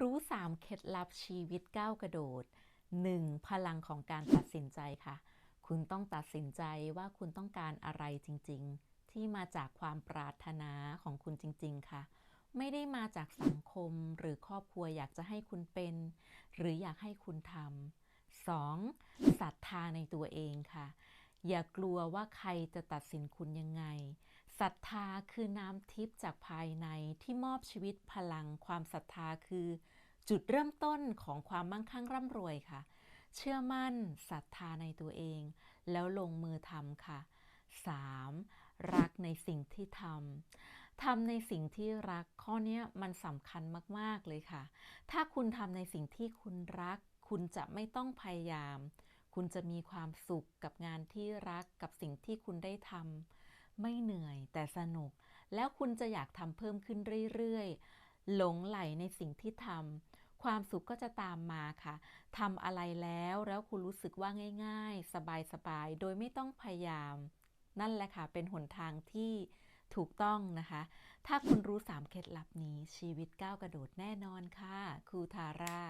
รู้ 3 เคล็ดลับชีวิตก้าวกระโดด 1. พลังของการตัดสินใจค่ะ คุณต้องตัดสินใจว่าคุณต้องการอะไรจริง ๆ ที่มาจากความปรารถนาของคุณจริง ๆ ค่ะ ไม่ได้มาจากสังคมหรือครอบครัวอยากจะให้คุณเป็น หรืออยากให้คุณทำ 2. ศรัทธาในตัวเองค่ะ อย่ากลัวว่าใครจะตัดสินคุณยังไง ศรัทธาคือน้ำทิพย์จากภายในที่มอบชีวิตพลัง ความศรัทธาคือ จุดเริ่มต้นของความมั่งคั่งร่ำรวยค่ะ เชื่อมั่นศรัทธาในตัวเอง แล้วลงมือทำค่ะ 3. รักในสิ่งที่ทำทำในสิ่งที่รักข้อนี้มันสำคัญมาก ๆ เลยค่ะ ถ้าคุณทำในสิ่งที่คุณรัก คุณจะไม่ต้องพยายาม คุณจะมีความสุขกับงานที่รักกับสิ่งที่คุณได้ทำ ไม่เหนื่อยแต่สนุก แล้วคุณจะอยากทำเพิ่มขึ้นเรื่อยๆ หลงไหลในสิ่งที่ทำความสุขก็จะตามมาค่ะทำอะไรแล้วแล้วคุณรู้สึกว่าง่าย ๆ สบายๆ โดยไม่ต้องพยายาม นั่นแหละค่ะ เป็นหนทางที่ถูกต้องนะคะ ถ้าคุณรู้ 3 เคล็ดลับนี้ชีวิตก้าวกระโดดแน่นอนค่ะครูทาร่า